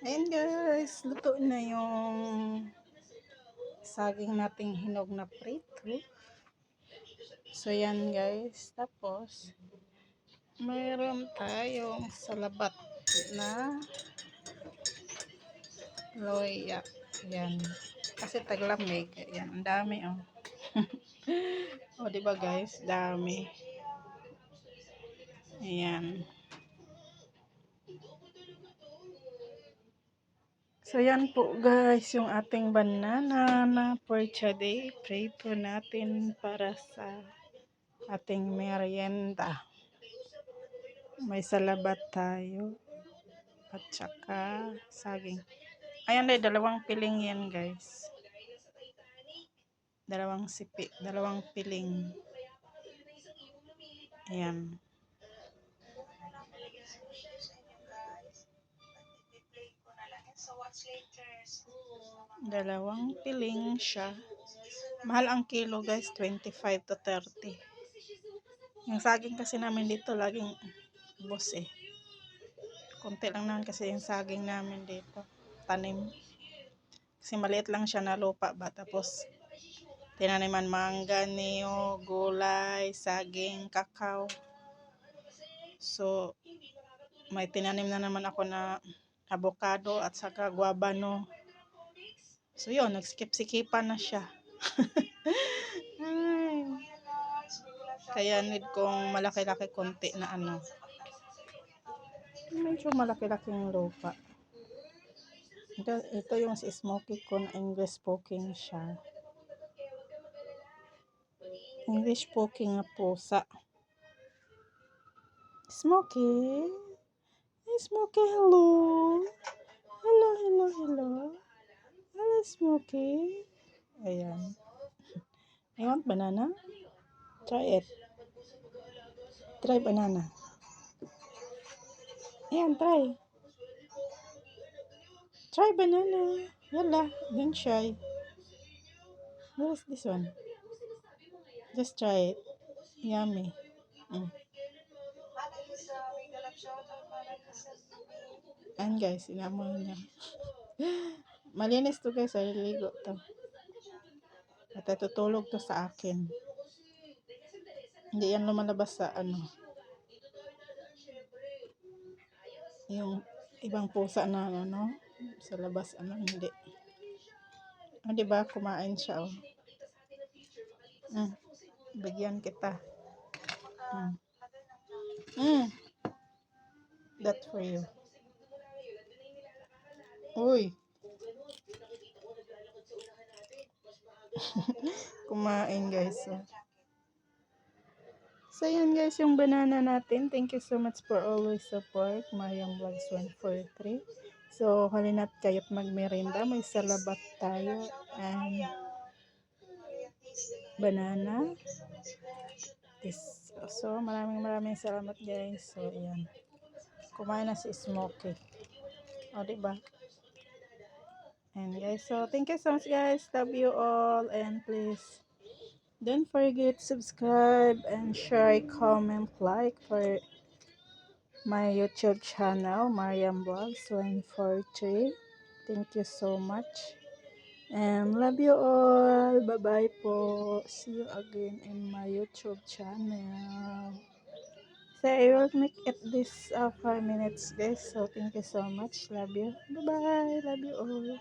Ayan guys, luto na yung saging nating hinog na prito. So yan guys, tapos mayroon tayong salabat na loya. Yan. Kasi taglamig. Yan, ang dami oh. o, oh, diba guys? Dami. Ayan. So, yan po guys, yung ating banana na for today. Pray po natin para sa ating merienda. May salabat tayo. At saka saging. Ayan na, dalawang piling yan guys. Dalawang sipi, dalawang piling. Ayan. Dalawang piling siya. Mahal ang kilo guys, 25 to 30. Yung saging kasi namin dito, laging bus eh. Kunti lang naman kasi yung saging namin dito. Tanim. Kasi maliit lang siya na lupa ba. Tapos, tinaniman mangga, niyo, gulay, saging, kakao. So, may tinanim na naman ako na avocado at saka guabano. So yun, nagsikip-sikipan na siya. Kaya need kong malaki-laki konti na ano. Medyo malaki-laking lupa. Ito, ito yung si Smoky ko English poking siya. English poking na pusa. Smoky? Hey, Smoky, hello. Hello, hello, hello. Hello, Smokey. Ayan. You want banana? Try it. Try banana. Ayan, try. Try banana. Yalla, don't shy. What is this one? Just try it. Yummy. Mm. Ayan guys, inamoy niya. Malinis to guys, ay ligo to. At tutulog to sa akin. Hindi yan lumalabas sa ano. Yung ibang pusa na ano, sa labas ano, hindi. Ah, di ba kumain siya oh. Mm. Bigyan kita. Mm. Mm. That for you. Uy. kumain guys. So. so yan guys yung banana natin. Thank you so much for always support. Mayang Vlogs 143. So halina't kayo't magmerenda. May salabat tayo. And banana. This. So maraming maraming salamat guys. So yan. Kumain na si Smokey. O diba? And guys, so thank you so much guys. Love you all and please don't forget subscribe and share, comment, like for my YouTube channel, Mariam Vlogs 143. Thank you so much. And love you all. Bye-bye po. See you again in my YouTube channel. So I will make it this uh, 5 minutes guys. So thank you so much. Love you. Bye-bye. Love you all.